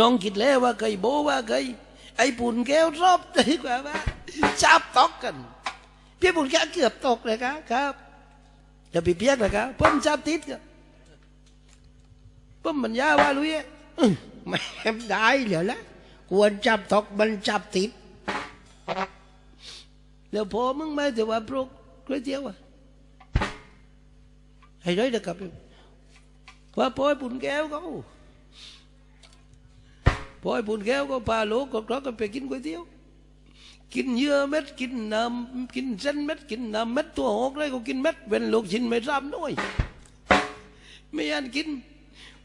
น้องคิดแล้วว่าเคยโบว่าเคยไอ้ปุ่นแก้วรอบดีกว่าว่าจับตกกัน พี่ปุ่นแก้วเกือบตกเลยครับครับจะปีเปียกนะครับผมจับติดครับผมบรรยาว่าลุยไม่ได้เหรอละควรจับตกมันจับติดแล้วพอมึงไม่แต่ว่าปลุกก๋วยเตี๋ยวอะให้ได้นะครับว่าพอไอ้ปุ่นแก้วเขา พอไอ้ปุ่นแก้วก็พาลูกก็กรอกกันไปกินก๋วยเตี๋ยว กินเยื่อเม็ดกินน้ำกินเส้นเม็ดกินน้ำเม็ดตัวหกเลยก็กินเม็ดเป็นลูกชิ้นไม่ซ้ำด้วยไม่ยันกิน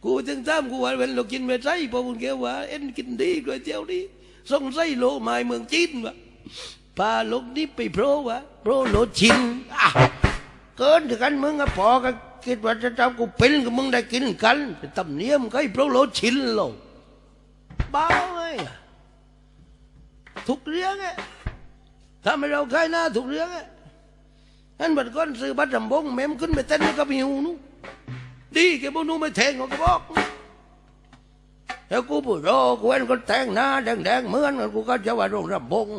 กูถึงตามกูว่าเป็นลูกชิ้นไม่ใช่พอปุ่นแก้วว่าเอ็นกินดีก๋วยเตี๋ยวดีส่งไส้โลไม้เมืองจีนวะพาลูกนี่ไปโปรวะโปรโลชินอะเกินถึงกันมึงอะพอก็คิดว่าจะทำกูเป็นกับมึงได้กินกันแต่ตำเนียมก็ไอ้โปรโลชินโล บ้าไงทุกเรื่องอะถ้าไม่เราใครหน้าทุกเรื่องอะอันบัดก้อนซื้อบัตรจำบงแม่มขึ้นไปเต้นกับหิวนู้ดีแกบอกนู้ไม่แทงเขาก็บอกแล้วกูพูดรอกูเห็นคนแต่งหน้าแดงๆเหมือนกันกูก็จะว่าโรงรำบง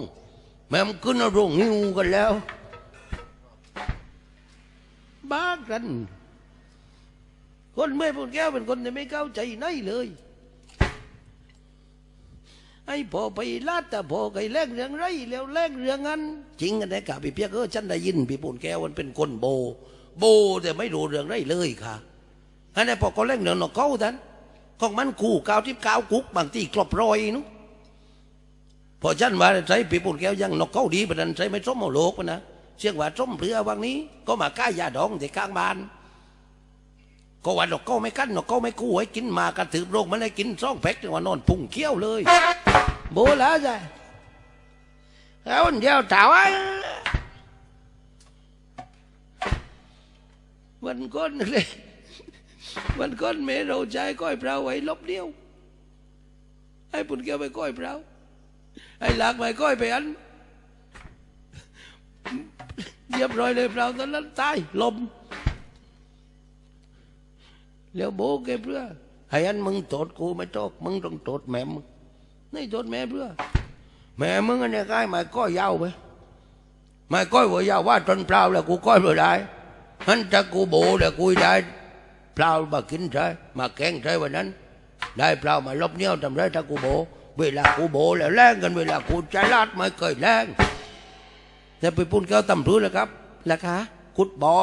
แม่มขึ้นเอาโรงหิวกันแล้ว บ้ากัน คนไม่พูดแก้วเป็นคนที่ไม่เข้าใจไหนเลย ไอ้พอไปลาดแต่พอไก่แลกเรื่องไรแล้วแลกเรื่องนั้น จริงกันได้กับพี่เปียกเออฉันได้ยินพี่ปูนแก้วมันเป็นคนโบ โบแต่ไม่รู้เรื่องไรเลยค่ะอันนี้พอเขาแลกเรื่องนกเขาท่านของมันคู่กาวทิพกาวกุกบางที่กรอบรอยนู้พอฉันว่าใช้ปีปุ่นแก้วยังนกเขาดีปะนั้นใช้ไม่ส้มเอาโลกนะเชียงว่าส้มเรือวังนี้ ก็มาก้ายาดองที่ข้างบ้าน ก็ว่านกเขาไม่กั้นนกเขาไม่กู้ให้กินมากระถือโรคมันให้กินซ่องแพ็กจังว่านอนพุ่งเขี้ยวเลย โบลาใจแล้วเดียวถาวไอ้วันก้นเลยวันก้นเมเราใจก้อยเปล่าไว้ลบเดียวให้ปุ่นแก้วไปก้อยเปล่าไอ้หลากไปก้อยไปอันเรียบร้อยเลยเปล่าตอนนั้นตายลมแล้วโบกแกเพื่อให้อันมึงโทษกูไม่โทษมึงต้องโทษแม่มึง นี่โทษแม่เพื่อ แม่มึงอันเนี้ยก้ายหมายก้อยยาวไปหมายก้อยว่ายาวว่าจนเปล่าแล้วกูก้อยไม่ได้ฮันถ้ากูโบแล้วกูได้เปล่ามากินใช่มาแกงใช่วันนั้น ได้เปล่ามาลบเนี้ยวทำไรถ้ากูโบ เวลากูโบแล้วแรงกันเวลากูใจลาดไม่เคยแรงแต่ไปปุ่นแก้วตำรู้แล้วครับราคาขุดบอ่อ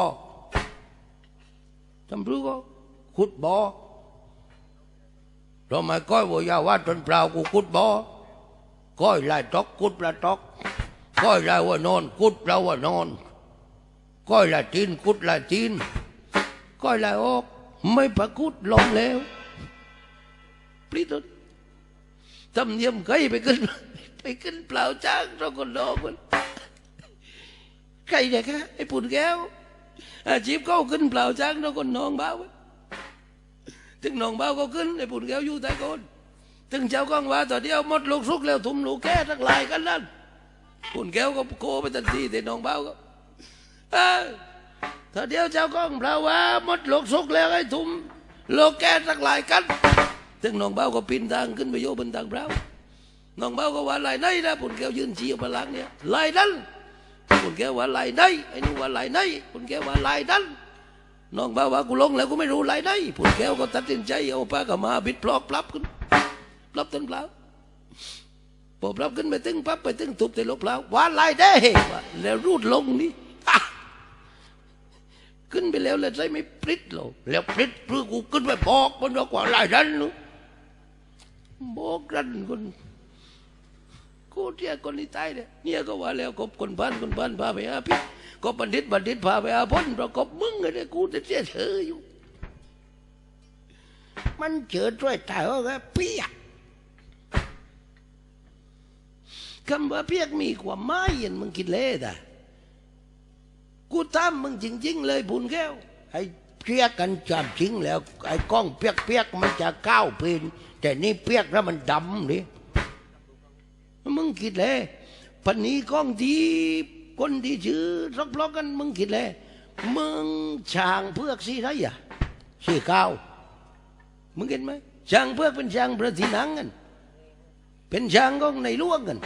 ตำรู้ก็ขุดบอ่อ เราไม่ก้อยว่ายาว่าจนเปล่ากูขุดบอ่อก้อยลายตอกขุดปลาตอกก้อยลายว่านอนขุดเราว่านอนก้อยลายตีนขุดลายตีนก้อยลายออกไม่ประกุดลงแล้วปลิดเลยทำเนียมใครไปขึ้นไปขึ้นเปล่าจ้างเราก็รอมันใครเนี่ยคะไอ้ปุ่นแก้วอาชีพเขาขึ้นเปล่าจ้างเราก็นองเบาว ถึงหนองเบาก็ขึ้นไอ้ปุ่นแก้วอยู่ใต้โคนถึงเจ้าก้องว่าต่อเดียวหมดลูกสุกแล้วทุ่มหลูแก่ทั้งหลายกันนั่นปุ่นแก้วก็โคไปทันทีแต่นองเบาก็เออต่อเดียวเจ้าก้องเปล่าว่าหมดลูกสุกแล้วไอ้ทุ่มลูกแก่ทั้งหลายกัน ถึงหนองเบาก็ปีนทางขึ้นไปโยบนทางเปล่าน้องเบ้าก็ว่าไหลไหนนะปุ่นแก้วยืนชี้พลังเนี่ยไหลนั้นปุ่นแก้วว่าไหลไหนไอ้นู่ว่าไหลไหนปุ่นแก้วว่าไหลนั้น น้องบ้าว่ากูลงแล้วกูไม่รู้ไหลไหนปุ่นแก้วก็ตัดสินใจเอาปากกามาบิดปลอกปลับขึ้นปลับต้นเปล่าพอปลับขึ้นไปตึงปั๊บไปตึงทุบแต่ลกเปล่าว่าไหลได้แล้วรูดลงนี่ขึ้นไปแล้วแล้วใจไม่ปริดหรอกแล้วปริดเพื่อกูขึ้นไปบอกมันว่าว่าไหลนั้นนู้บอกกันคนกูเที่ยคนที่ตายเนี่ยเนี่ยก็ว่าแล้วกบคนบ้านคนบ้านพาไปหาพี่ กบบัณฑิตบัณฑิตพาไปหาพ้นเราะกบมึงไงเนี่ยกูจะเสียเธออยู่ มันเจอช่วยตายว่าเปียกคำว่าเปียกมีความหมายเห็นมึงคิดเล่ด่ะกูตามมึงจริง ๆ เลยบุญแก้วไอ้เปียกกันจับจริงแล้วไอ้กล้องเปียกเปียกๆมันจะก้าวเพนแต่นี่เปียกแล้วมันดำนี่มึงคิดเลยปันนี้กล้องดี คนที่ชื่อรบล้อกันมึงคิดเลยมึงช่างเพือกสีไรอะสีก้าวมึงเห็นไหมช่างเพือกเป็นช่างประทินังกัน เป็นช้างของในหลวงกัน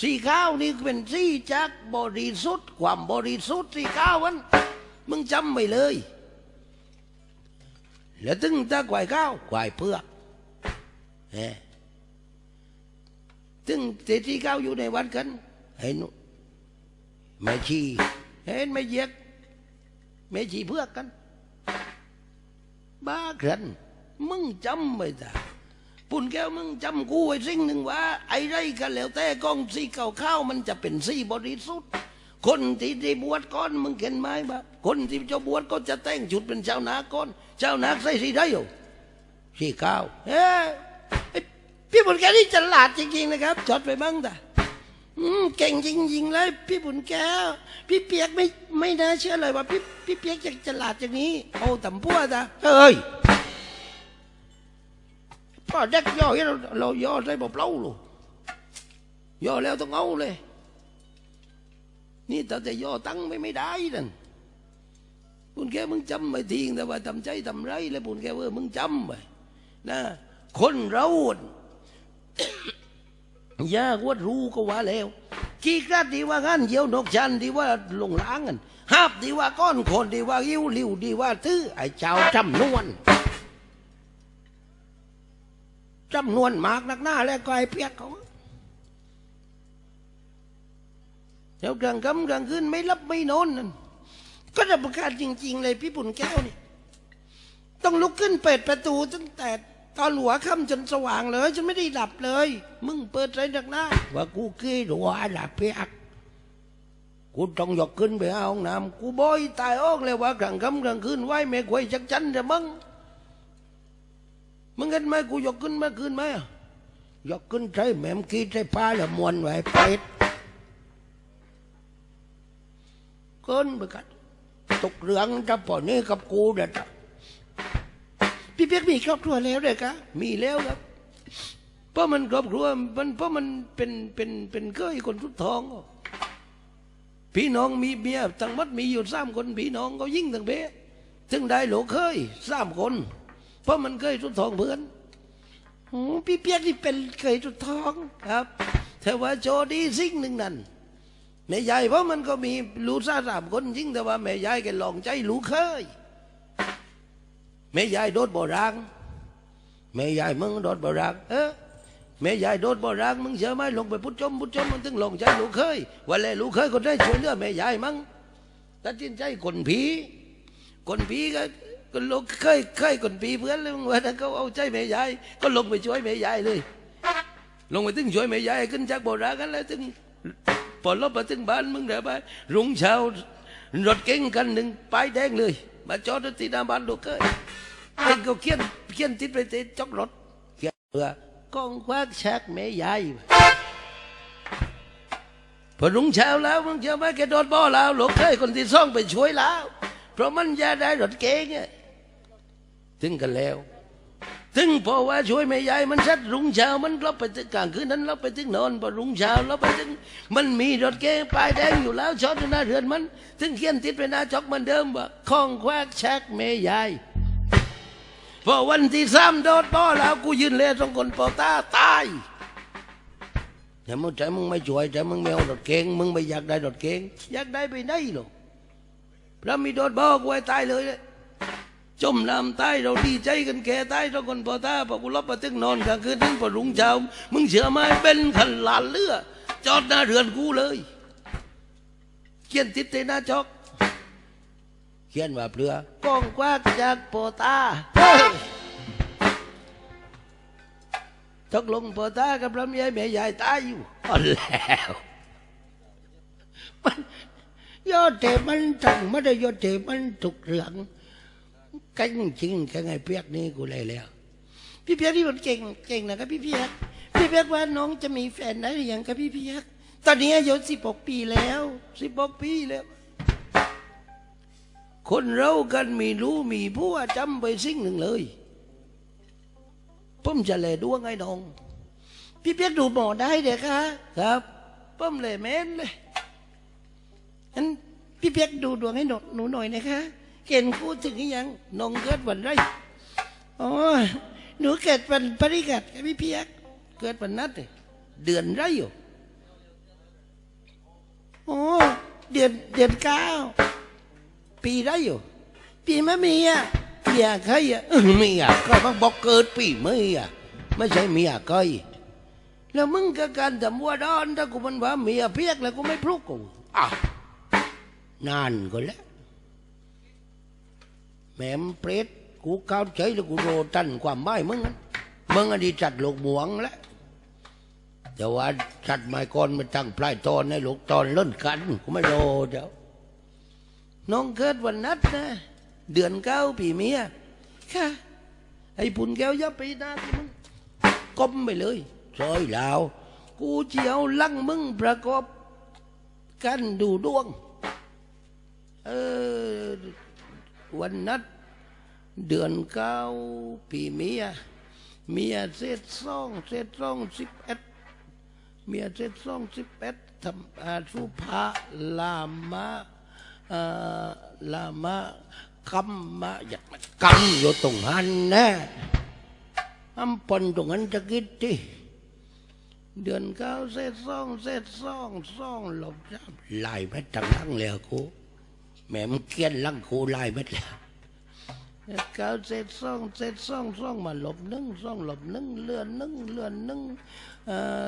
สีขาวนี่เป็นสีจากบริสุทธิ์ความบริสุทธิ์สีขาวมันมึงจำไว้เลยแล้วถึงตาควายข้าวควายเพือกเฮ้ถึงเศรษฐีข้าวอยู่ในวัดกันเห็น แม่ชีเห็นไม่เย็กแม่ชีเพื่อกัน บ้าเกินมึงจำไว้จ้ะปุ่นแก้วมึงจำกูไว้สิ่งหนึ่งว่า ไอ้ไรกันแล้วแต่กองสีเก่าข้าวมันจะเป็นสีบริสุทธิ์คนที่ได้บวชก่อนมึงเห็นไหมบ้าคนที่จะบวชก็จะแต่งชุดเป็นชาวนาก่อนชาวนาใส่สีได้อยู่สีขาวเอ้ยไอ้พี่บุญแก้วนี่ฉลาดจริงๆนะครับจดไปบ้างแต่ อืมเก่งจริงๆเลยพี่บุญแก้ว พี่เปียกไม่ไม่น่าเชื่อเลยว่าพี่พี่เปียกจะฉลาดอย่างนี้โอ้ต่ำพัวจ้ะเฮ้ยพ่อเด็กย่อให้เราเราย่อได้บอกเล่าลูกย่อแล้วต้องเอาเลย นี่แต่จะย่อตั้งไม่ไม่ได้นั่นปุนแก้วมึงจำไม่ทิ้งแต่ว่าทำใจทำไรแล้วปุนแก้วเออมึงจำไปนะคนเรา ยากว่ารู้ก็ว่าแล้วกี่กรัดดีว่างานเยี่ยวนกชันดีว่าลงล้างกันหาบดีว่าก้อนคนดีว่ายิ้วลิวดีว่าตื้อไอ้เจ้าจำนวนจำนวนมากนักหน้าแล้วก็ไอ้เปียกเขาเดี๋ยวกลางค่ำกลางคืนไม่รับไม่นอนนั่นก็จะประกาศจริง ๆ เลยพี่ปุ่นแก้วนี่ต้องลุกขึ้นเปิดประตูตั้งแต่ ตอนหัวค่ำจนสว่างเลย ฉันไม่ได้หลับเลย มึงเปิดไรนักหน้าว่ากูกี้หัวหลับเปียกกูต้องยกขึ้นไปเอาห้องน้ำกูบอยตายออกเลยว่ากลางค่ำกลางคืนไหวไม่ควยจักจันจะมึงมึงเห็นไหมกูยกขึ้นมื่อคืนไหมอะยกขึ้นใช้แหม่มกี้ใช้ผ้าแล้วมวนไว้เป็ดเกินไปกันตกเรื่องจะปอนี่กับกูเด็ด พี่เปียกมีครอบครัวแล้วเลยคะมีแล้วครับ เพราะมันครอบครัวมันเพราะมันเป็นเป็นเป็นเคยคนทุดทองพี่น้องมีเมียทั้งหมดมีอยู่สามคนพี่น้องก็ยิ่งทั้งเบ้ถึงได้หลเคยสามคน เพราะมันเคยทุดทองเพื่อนโอ้พี่เปียกนี่เป็นเคยทุดทองครับ แต่ว่าโจดีสิ่งหนึ่งนั่นแม่ยายเพราะมันก็มีลูกซาสามคนยิ่งแต่ว่าแม่ยายแกลองใจลูกเคย แม่ยายโดดบ่อรางแม่ยายมึงโดดบ่อรางเออแม่ยายโดดบ่อรางมึงเชื่อไหมลงไปพุทจมพุทจมมันถึงลงใจลูกเคยว่าแลลูกเคยคนได้ช่วยเหลือแม่ยายมั้งตัดสินใจคนผีคนผีก็ก็ลงเคยเคยคนผีเพื่อนเลยมึงว่าถ้าเขาเอาใจแม่ยายก็ลงไปช่วยแม่ยายเลย ลงไปถึงช่วยแม่ยายขึ้นจากบ่อรางกันแล้วถึงพอลบมาถึงบ้านมึงเดี๋ยวไปรุ่งเช้ารถเก๋งกันหนึ่งป้ายแดงเลย มาจอดที่หน้าบ้านลูกเคย เองก็เขียนเขียนติดไปติดจอกรถเขียนเรือกองควักชักแม่ยายพอรุ่งเช้าแล้วมึงเชื่อไหมแกโดนบ่อแล้วหลวงเคยคนที่ซ่องไปช่วยแล้ว เพราะมันยาได้รถเก๋งถึงกันแล้วถึงพอว่าช่วยแม่ยายมันชัดรุ่งเช้ามันเราไปถึงกลางคืนนั้นเราไปถึงนอนพอรุ่งเช้าเราไปถึงมันมีรถเก๋งป้ายแดงอยู่แล้วชอดอยู่หน้าเรือนมัน ถึงเขียนติดไปหน้าจอกเหมันเดิมว่าข้องควักชักแม่ยาย พอวันที่สามโดดบ่อแล้วกูยืนเล่สองคนปอตาตายแต่มึงใจมึงไม่ช่วยใจมึงไม่เอารถเก๋งมึงไม่อยากได้รถเก๋งอยากได้ไปไหนหรอกพระมีโดดบ่อกูให้ตายเลยเลยจมน้ำตายเราดีใจกันแก่ตายสองคนปอตาพอกูลบมาถึงนอนกลางคืนถึงพอรุ่งเช้ามึงเชื่อไหมเป็นขันหลานเลือจอดหน้าเรือนกูเลย เขียนติดในหน้าจอก ขียนว่าเปลือกองกวากจากโปตาเฮ้ยตกลงโปตากับลำไยแม่ยายตายอยู่อ๋อแล้วมันยอดเทมันจังไม่ได้ยอดเทมันถูกเรื่องกันจริงกันไงเปียกนี่กูเลยแล้ว พี่เปียกนี่มันเก่งเก่งนะครับพี่เปียกพี่เปียกว่าน้องจะมีแฟนได้หรือยังครับพี่เปียกตอนนี้อายุสิบหกปีแล้วสิบหกปีแล้ว คนเรากันมีรู้มีผู้ว่าจำไปสิ่งหนึ่งเลยผมจะเลยดวงไอ้น้อง พี่เปียกดูหมอได้เด็กคะครับผมเลยแม่นเลยอันพี่เปียกดูดวงให้หนหนูหน่อยนะคะเห็นพูดถึงหรือยังน้องเกิดวันไรอ๋อหนูเกิดวันพฤหัสค่ะพี่เปียก เกิดวันนัดนี่เดือนไรอยู่โอ้เดือนเดือนเก้า ปีไรอยู่ปีมะเมียเมียใครอะเออเมียก็มันบอกเกิดปีเมียไม่ใช่เมียใครแล้วมึงก็การทำวัวดอนถ้ากูมันว่าเมียเพียกแล้วกูไม่พลุกกูอะนานก็แล้วแม่มเปรตกูก้าวใจแล้วกูโรตันความหมายมึงอะมึงอดีจัดลูกหมวงแล้วแต่ว่าจัดไม้ก่อนมาตั้งปลายตอนให้ลูกตอนเล่นกันกูไม่โรเดี๋ยว น้องเกิดวันนัดนะ เดือนเก้าปีเมียค่ะไอ้ปุ่นแก้วยับไปหน้าที่มึงก้มไปเลยซอยลาว กูเจียวลังมึงประกอบกันดูดวง เออ วันนัด เดือนเก้าปีเมีย เมียเศษสองเศษสองสิบเอ็ดเมียเศษสองสิบเอ็ดทำอาสุภาลามาเอ่อ ลามากัมมาอยากมากัมอยู่ตรงนั้นน่อำปนตรงนั้นจะกิดดิเดือนเก้าเศษสองเศษสองสองหลบจ้ำไล่ไปทางนั่งเลยกูแม่มเกียนลังกูไล่ไปแล้วเก้าเจ็ดสองเจ็ดสองสองมาหลบนึ่งสองหลบนึ่งเลื่อนนึ่งเลื่อนนึ่งเอ่อ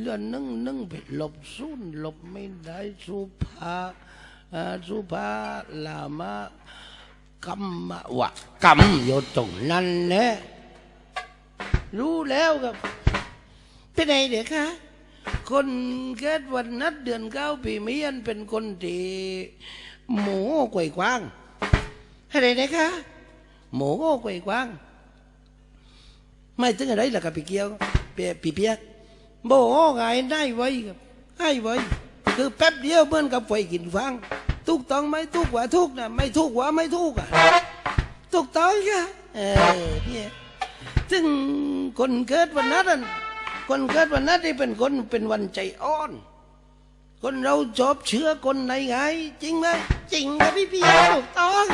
เลื่อนนึ่งนึ่งไปหลบศูนหลบไม่ได้สุภาเอ่อ สุภาลามากรรมวะกรรมอยู่ตรงนั้นแหละรู้แล้วครับเป็นไงเด็กคะคนเกิดวันนัดเดือนเก้าปีมีอันเป็นคนที่หมูกวยกว้างอะไรนะคะหมูกวยกว้าง ไม่ถึงอะไรล่ะกับพี่เกียวเปียพี่เปียกโบไงได้ไว้ครับให้ไว้ คือแป๊บเดียวเหมือนกับไฟกินฟาง ทุกต้องไหมทุกว่าทุกนะไม่ทุกว่าไม่ทุกอะทุกต้องค่ะเออเนี่ยซึ่งคนเกิดวันนั้นคนเกิดวันนั้นที่เป็นคนเป็นวันใจอ่อน คนเราชอบเชื่อคนไหนไงจริงไหมจริงครับพี่เพียถูกต้อง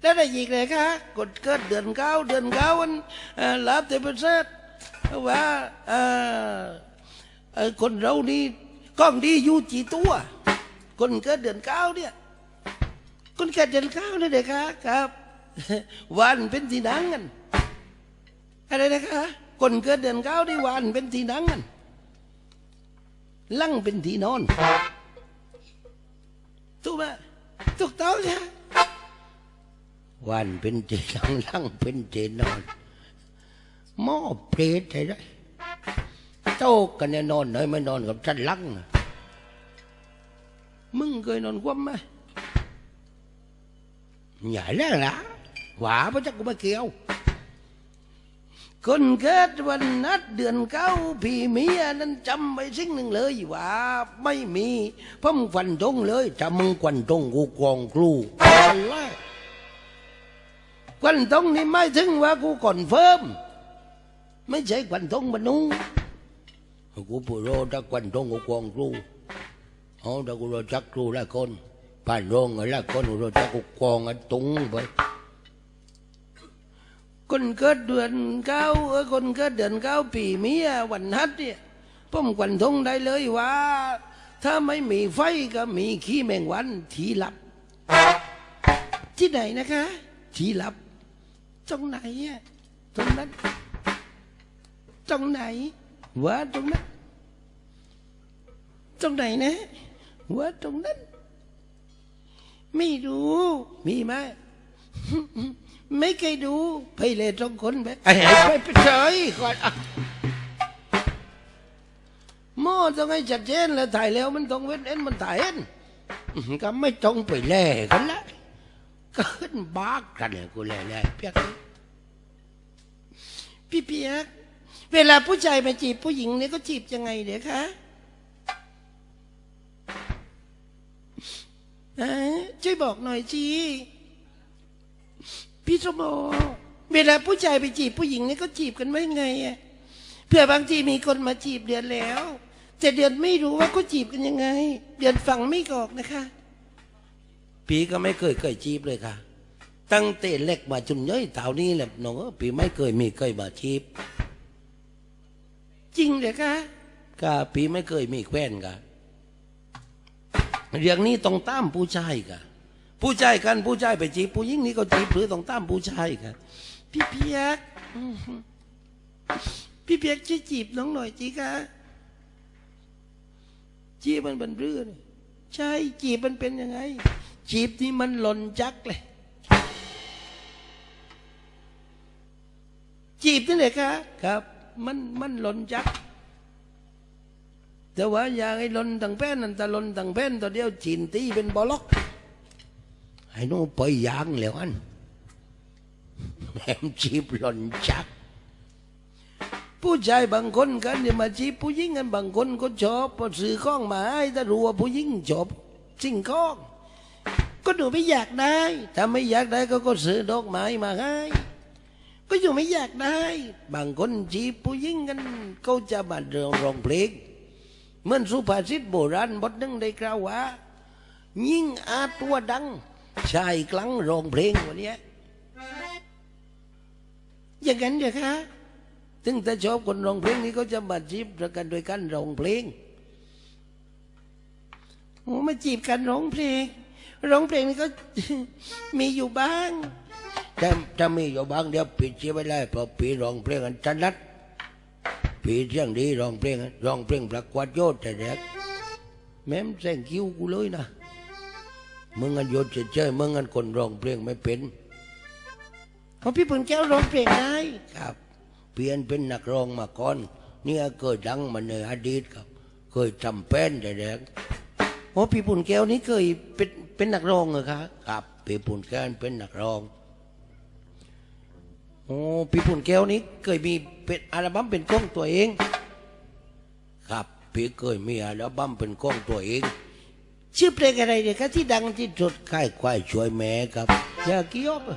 แล้วได้อีกเลยคะกดเกิดเดือนเก้าเดือนเก้าวันเอ่อลาบเตเปเซตว่าเออคนเรานี่กล้องดีอยู่จีตัว คนเกิดเดือนเก้าเนี่ยคนเกิดเดือนเก้าเนี่ยเด็กคะครับ วันเป็นทีนังกันอะไรนะคะคนเกิดเดือนเก้าที่วันเป็นทีนังกันลั่งเป็นที่นอนถูกไหมถูกต้องใช่วันเป็นเจนังลั่งเป็นเจนอนหม้อเปรตอะไรโตกันเนี่ยนอนหน่อยไม่นอนกับฉันลังน่ะ มึงเคยนอนคว่ำไหมใหญ่แล้วล่ะหวาพระเจ้ากูไม่เกี่ยว คนเกิดวันนัดเดือนเก้าพี่เมียนั้นจำไว้สิ่งหนึ่งเลยว่าไม่มีพ่อมควันตรงเลยถ้ามึงควันตรงกูกองครูอะไรควันตรงนี่ไม่ถึงว่ากูก่อนเฟิร์มไม่ใช่ควันตรงมันนุ่งกูพูดโรถ้าควันตรงกูกองครู เอาถ้ากูโรจักครูละคนผ่านโรงละคนกูโรจักกูกองอันตุงไปคนเกิดเดือนเก้าเออคนเกิดเดือนเก้าปีเมียวันนัดเนี่ยผมควันทงได้เลยว่า ถ้าไม่มีไฟก็มีขี้แมงวันทีลับ ที่ไหนนะคะทีลับ ตรงไหนอะตรงนั้น ตรงไหนว่าตรงนั้น ตรงไหนนะ ว่าตรงนั้น ไม่รู้มีไหมไม่เคยดูไปเลยตรงคนแบบไอ้ไปไปเฉยก่อนอะหม้อต้องให้ชัดเจนแล้วถ่ายแล้วมันต้องเว้นเอ็นมันถ่ายเอ็นอื้อหือก็ไม่ต้องไปแล่กันละก็ขึ้นบากกันเนี่ยกูแล่แล่เปียกพี่เปียกเวลาผู้ชายมาจีบผู้หญิงเนี่ยก็จีบยังไงเดี๋ยวคะ ช่วยบอกหน่อยจีพี่สมโอเวลาผู้ชายไปจีบผู้หญิงนี่ก็จีบกันไว้ไงอะเผื่อบางทีมีคนมาจีบเดือนแล้ว แต่เดือนไม่รู้ว่าเขาจีบกันยังไง เดือนฟังไม่ออกนะคะพี่ก็ไม่เคยเคยจีบเลยค่ะ ตั้งแต่เล็กมาจนย่อยเท่านี้แหละน้องเอ้ยปีไม่เคยมีเคยมาชีพจริงเลยคะกะปีไม่เคยมีแคว้นกะ เรื่องนี้ต้องตามผู้ชายกะผู้ชายกันผู้ชายไปจีบผู้หญิงนี่ก็จีบหรือต้องตามผู้ชายกะพี่เพียกพี่เพียกช่วยจีบน้องหน่อยจีคะจีบมันเป็นเรื่องใช่จีบมันเป็นยังไง จีบที่มันหล่นจักเลยจีบนี่เลยคะครับ มันมันหล่นจัก แต่ว่าอยากให้หล่นตั้งแป้นนั่นต่หล่นตั้งแป้นตัวเดียวจีนตีเป็นบอลล็อกให้น้องไปยางแล้วอันแหมจีบหล่นจัก ผู้ชายบางคนกันเนี่ยมาจีบผู้หญิงกันบางคนก็ชอบพอซื้อข้องมาให้ถ้ารู้ว่าผู้หญิงชอบสิ่งข้องก็หนูไม่อยากได้ ถ้าไม่อยากได้ก็ก็ซื้อดอกไม้มาให้ ก็อยู่ไม่อยากได้ บางคนจีบผู้หญิงกันเขาจะมาเรื่องร้องเพลง เหมือนสุภาษิตโบราณบทหนึงได้กล่าวว่า ยิ่งอาตัวดัง ชายกลังร้องเพลงวันนี้อย่างนั้นเดี๋ยคะถึงถ้าชอบคนร้องเพลงนี้ก็จะมาจีบกันโดยการร้องเพลงโอ้มาจีบกันร้องเพลง ร้องเพลงนี่ก็มีอยู่บ้างถ้าถ้ามีอยู่บ้างเดี๋ยวปิดเสียไว้ได้เพราะปีร้องเพลงกันถนัด ปีเสียงดีร้องเพลงร้องเพลงประกวดโยศแต่เด็กแม้มแซงคิวกูเลยนะมึงกันโยศเฉยๆมึงกันคนร้องเพลงไม่เป็นเพราะพี่ปุ่นแก้วร้องเพลงได้ครับ เปลี่ยนเป็นนักร้องมาก่อนเนี่ยเกิดดังมาในอดีตครับ เคยทำเป็นแต่เด็กโอ้พี่ปุ่นแก้วนี่เคยเป็นเป็นนักร้องเหรอคะครับปีปุ่นแกนเป็นนักร้อง โอ้พี่ปุ่นแก้วนี่เคยมีเป็นอัลบั้มเป็นของตัวเอง ครับพี่เคยมีอัลบั้มเป็นของตัวเอง ชื่อเพลงอะไรเนี่ยคะที่ดังที่สุดค่ายควายช่วยแม่ครับอย่าเกี้ยวไป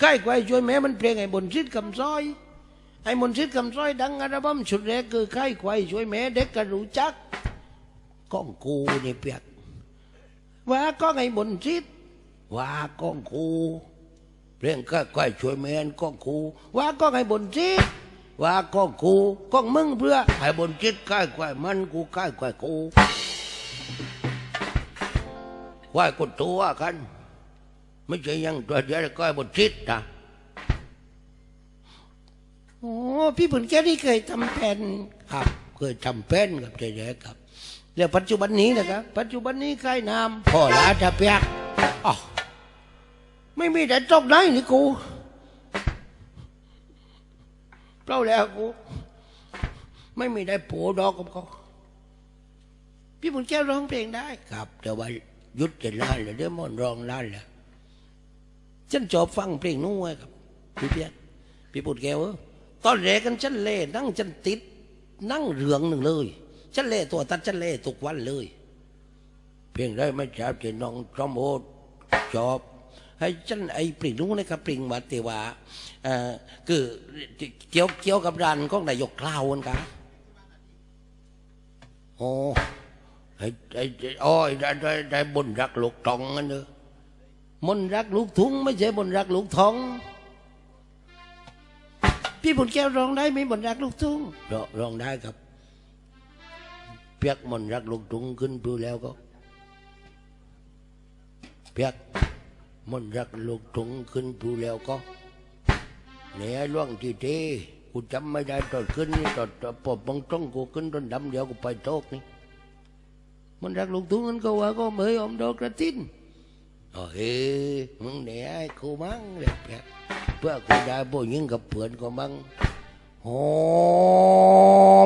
ใกล้ไกวช่วยแม่มันเพลงไอ้บนชิดคำซอยไอ้มนต์ชิดคำซอยดังอัลบั้มชุดแรกคือใกล้ไกวช่วยแม่เด็กก็รู้จักก้องกูนี่เปียกว่าก็ไอ้มนต์ชิดว่าก้องกู เรื่องค่ายควายช่วยแมนก้องกูว่าก็ไอ้บนชิดว่าก้องกูก็มึงเพื่อไอ้บนจิตค่ายควายมันกูค่ายควายกูควายกูตัวกันไม่ใช่ยังตัวเดียวก็ไอ้บนจิตนะโอ้พี่ปุ่นแก้วนี่เคยทำแผ่นครับ เคยทำเป็นกับเจ๊ๆครับแล้วปัจจุบันนี้นะครับ ปัจจุบันนี้ใครนามพ่อลาจะเปียกอ๋อ ไม่มีแต่จบไหนนี่กูเปล่าแล้วกู ไม่มีได้ผัวดอกกับเขาพี่ปุ่นแก้วร้องเพลงได้ ครับ แต่ว่ายุดจะนานเลยเดี๋ยวมันร้องนานแล้วฉันชอบฟังเพลงนู้นไว้ครับ พี่เพียรพี่ปุ่นแก้วตอนแรกกันฉันเล่นั่งฉันติด นั่งเรืองหนึ่งเลยฉันเล่ตัวตัดฉันเล่ทุกวันเลย เพียงได้ไม่จับที่น้องจอมโอดชอบ ให้ฉันไอ้ปริงนู้นนะครับปริงมาเตวาเอ่อคือเกี่ยวเกี่ยวกับร้านของนายกคลาวน์ครับโอ้ไอ้ไอ้ไอ้ยได้ได้ได้บนรักลูกตองกันเนอะมนรักลูกทุ่งไม่ใช่มนรักลูกทอง พี่ปุ่นแก้วร้องได้ไหมมนรักลูกทุ่งร้องร้องได้ครับเปียกมนรักลูกตุงขึ้นดูแล้วก็เปียก มันรักลูกตุงขึ้นดูแล้วก็เนี่ยล่วงที่เทกูจำไม่ได้ตอนขึ้นนี่ตอนปอบบังต้องกูขึ้นตอนดำเดียวกูไปโตกนี่มันรักลูกทุ่งนั้นก็ว่าก็เหมยอมดอกกระตินเออเฮ้มึงเนี่ยไอ้กูมั่งเลยเปียเพื่อกูได้บ่ยิงกับเพื่อนก็มั่งหอ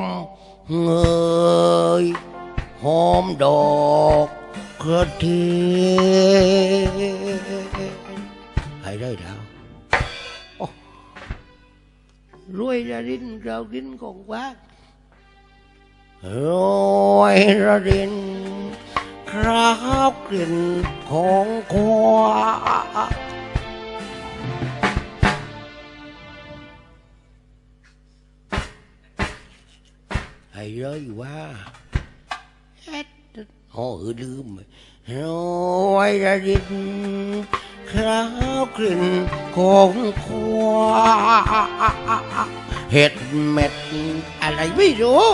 มเงยหอมดอก กระเทีให้ได้ดาวรวยระรินเรากินของว่างโรยระดินคราวกลิ่นของควาให้เลยว่า แอดโอ้เออลืมโรยระดินคราวกลิ่นของควาเห็ดเม็ดอะไรไม่รู้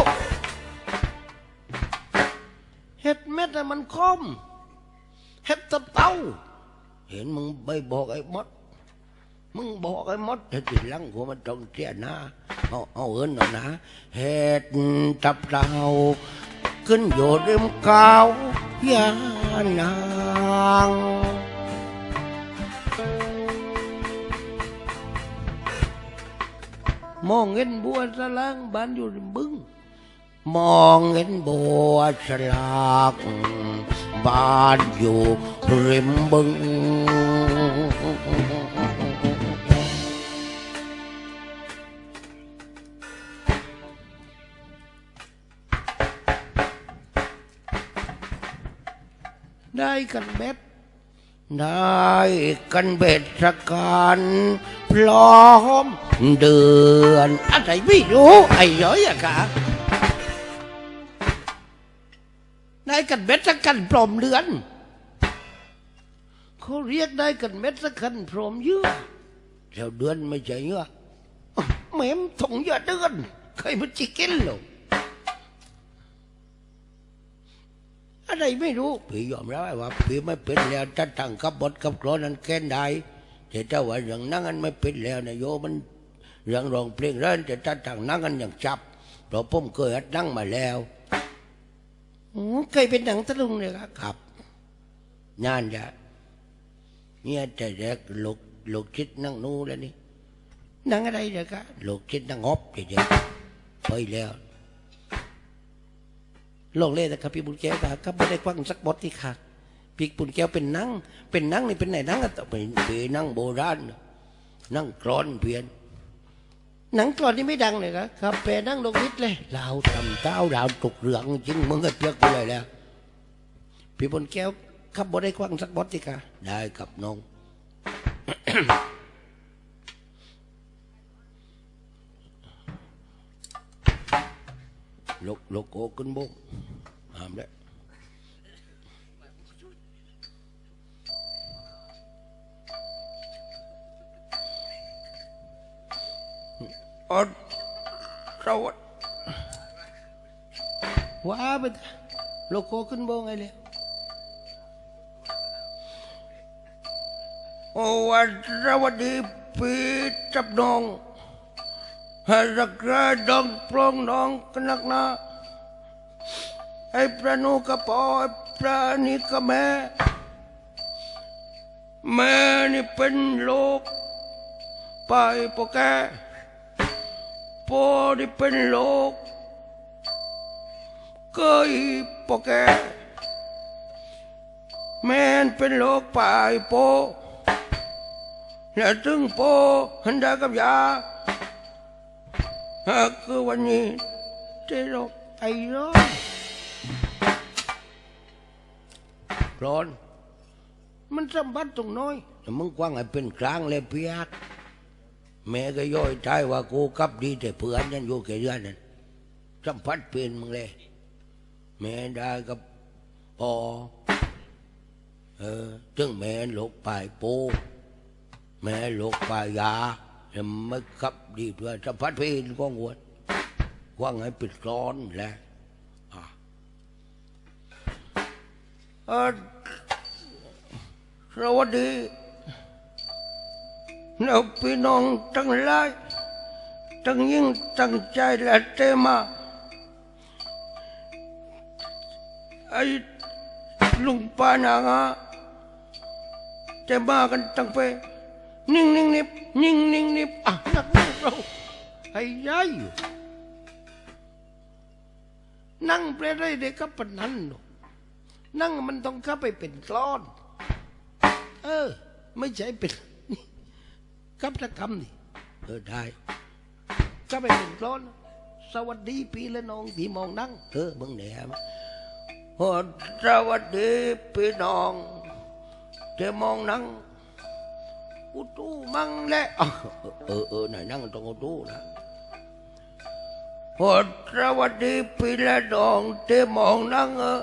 เห็ดเม็ดมันคมเห็ดตับเต้า เห็นมึงไปบอกไอ้มด มึงบอกไอ้มดจะติดลังกูมันตรงเจียนะเอาเอาเอินหน่อยนะเห็ดตับเต้า ขึ้นอยู่ริมเกาวยานางมองเห็นบัวสลางบ้านอยู่ริมบึงมองเห็นบัวสลากบ้านอยู่ริมบึง ได้กันเบ็ด ได้กันเบ็ดสักกันพร้อมเดือนอะไรไม่รู้ไอ้ย้อยอะกะได้กันเบ็ดสักกันพร้อมเดือนเขาเรียกได้กันเบ็ดสักกันพร้อมเยื่อแถวเดือนไม่ใช่เยื่อแม่มถงเยื่อเดือนใครมันจะกินหรอก อะไรไม่รู้พี่ยอมรับว่าพี่ไม่เป็นแล้วถ้าตั้งกับบทกับกรอนนั้นแก้นได้แต่ถ้าว่าเรื่องนั่งกันไม่เป็นแล้วนะโยมันเรื่องร้องเพลงเรื่นแต่ถ้าตั้งนั่งกันอย่างจับเพราะผมเคยหัดนั่งมาแล้วอืมเคยเป็นหนังตะลุงเลยครับครับงานจะเนี่ยแต่แรกลูกลูกชิดนั่งนู่นแล้วนี่นั่งอะไรเด็กะลูกชิดนั่งฮอบเฉยๆไปแล้ว ลงเล่นะครับพี่บุญแก้วครับไม่ได้กว้างสักบทที่ค่ะพี่บุญแก้วเป็นนั่ง เป็นนั่งนี่เป็นไหนนั่งอะเป็นเป็นนั่งโบราณนั่งกรอนเพียนหนังกรอนนี่ไม่ดังเลยครับครับเป็นนั่งลงนิดเลยเราวทำเต้าเราวตกเรืองจริงมึงก็เปียกกูเลยแล้วพี่บุญแก้วครับบ่ได้กว้างสักบทที่ค่ะได้ครับน้อง ลกลกโกขึ้นบุกห้ามได้อดสวัสดว้าไปเถอะโลกโกขึ้นโบไงเลยโอ้วันสวัสดีปีจับน้องให้รักษาดองปรองน้องกันนักหนา ไอ้พระนุกระปอไอ้พระนี่ก็แม่ แม่นี่เป็นโลกไปปอแกปอนี่เป็นโลกเกยปอแกแม่นเป็นโลกไปโปแล้วถึงโปหันได้กับยาหากคือวันนี้เจโรไอ้ร้อน ร้อน มันสัมผัสตรงน้อยแต่มึงกว้างให้เป็นกลางเลยเพียกแม่ก็ย่อยใจว่ากูกลับดีแต่เพื่อนยันอยู่แค่เดือนนั้นสัมผัสเป็นมึงเลย แม่ได้กับพอเออถึงแม่หลกปลายโปแม่หลกปลายยาแต่ไม่ขับดีเพื่อสัมผัสเพลก็งวดว่าไงปิดร้อนแหละ เออสวัสดีเราพี่น้องทั้งหลายทั้งยิ่งตั้งใจและเตมาไอ้ลุงปานางาจะมากันตั้งไปนิ่งนิ่งนิบนิ่งนิ่งนิบอะนักเราไอ้ยัยนั่งเปรได้เด็กกับปนนั้นหนู นั่งมันต้องเข้าไปเป็นกลอน เออ ไม่ใช่เป็นนี่กับตะกรรมนี่เออได้ก็ไปเป็นกลอน สวัสดีพี่และน้องที่มองนั่งเออเบิ่งแหนมโอ้สวัสดีพี่น้องที่มองนั่งอุตูมังแหละอ่เออเออไหนนั่งตรงอุตูนะโอ้สวัสดีพี่และน้องที่มองนั่งเออ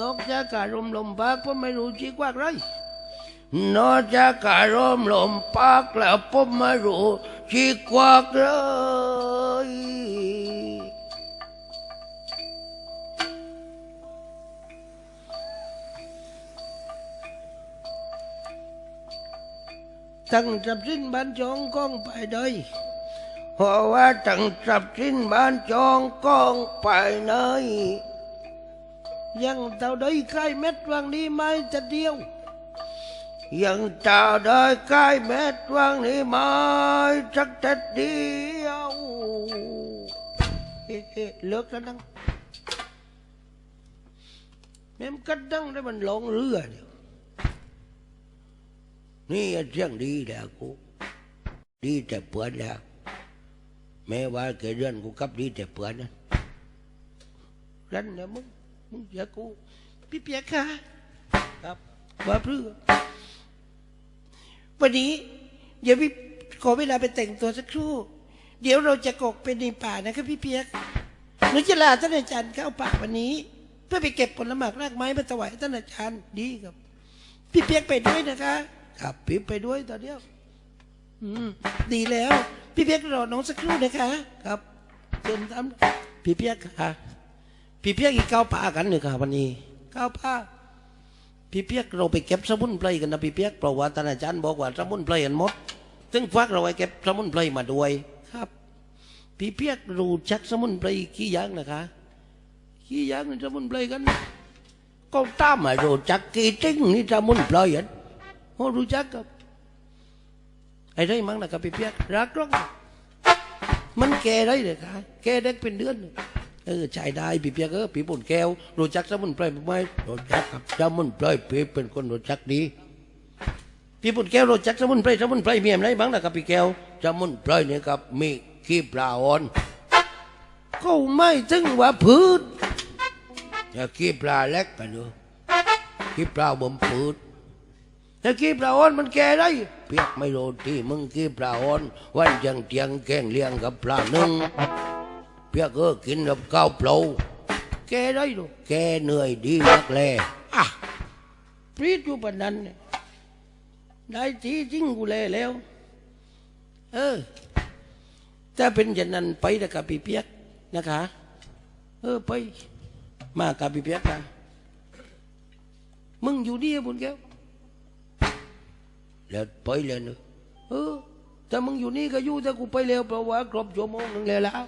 นกจอะไรมาใกล้ไม่มีไรจะมากวากหอนนั่งมาใกล้ไม่มีไรมากวากนอกจากการรมลมปากผมไม่รู้จีกว่าไรนอกจากการมลมปากแล้วผมไม่รู้จีกว่าไรตั้งจับสิ้นบ้านจองกองไปเลยเพราะว่าตั้งจับสิ้นบ้านจองกองไปไหนยังเลย วยังเต่าได้ใกล้เม็ดวังนี้ไม่สักแต่เดียวเฮ้เฮ้เลิกแล้วนังแม่มกัดดังได้มันลงเพี่เสียงดีแล้วกูดีแต่เปื่อนแล้วแม้ว่าเกิดเรื่องกูกับดีแต่เปื่อนนะรันเนี่ยมึงอย่ากูพี่เปียกค่ะครับว่าเพื่อวันนี้ เดี๋ยวพี่ขอเวลาไปแต่งตัวสักครู่ เดี๋ยวเราจะกกเป็นในป่านะครับพี่เปียกหนูจะลาท่านอาจารย์เข้าป่าวันนี้ เพื่อไปเก็บผลหมากรากไม้มาถวายท่านอาจารย์ดีครับ พี่เปียกไปด้วยนะคะครับพี่ไปด้วยตอนเดียวอืมดีแล้ว พี่เปียกรอน้องสักครู่นะคะ ครับเชิญทำพี่เปียกค่ะ พี่เพียกอีกเก้าป้ากันเนี่ยครับวันนี้เก้าป้าพี่เพียกเราไปเก็บสมุนไพรกันนะพี่เพียกเพราะว่าท่านอาจารย์บอกว่าสมุนไพรอันหมดซึ่งฟักเราไปเก็บสมุนไพรมาด้วยครับ พี่เพียกรู้จักสมุนไพรกี่อย่างนะคะกี่อย่างในสมุนไพรกันก็ตามมารู้จักกี่จริงนี่สมุนไพรอันโอ้รู้จักครับไอ้ไรมั้งนะครับพี่เพียกรักร้องมันแก่ได้เลยค่ะแก่ได้เป็นเดือน เออใช่ได้พี่เปียกเออพี่ปุ่นแก้วรู้จักสมุนไพรไหมรู้จักครับสมุนไพรพี่เป็นคนรู้จักดีพี่ปุ่นแก้วรู้จักสมุนไพรสมุนไพรมีอะไรบ้างนะครับพี่แก้วสมุนไพรเนี่ยครับมีขี้ปลาอ่อนก็ไม่ถึงว่าพืชอย่ขี้ปลาเล็กกันดูขี้ปลาบ่มพืชแต่ขี้ปลาอ่อนมันแก่ได้เปียกไม่รู้ที่มึงขี้ปลาอ่อนวันยังเตียงแกงเลี้ยงกับปลาหนึ่ง เพียกเออกินกับข้าวเปล่าแกได้ดูแกเหนื่อยดีนักแลอะปรีดอยู่ปานนั้นเนี่ยได้ทีจริงกูแลแล้ว เออถ้าเป็นอย่างนั้นไปนะกับพี่เปียกนะคะ เออไป มากับพี่เปียกนะมึงอยู่นี่บุญแก้วแล้วไปเลยเนอะเออ ถ้ามึงอยู่นี่ก็อยู่ถ้ากูไปเร็วเพราะว่าครบชั่วโมงหนึงแล้วแล้ว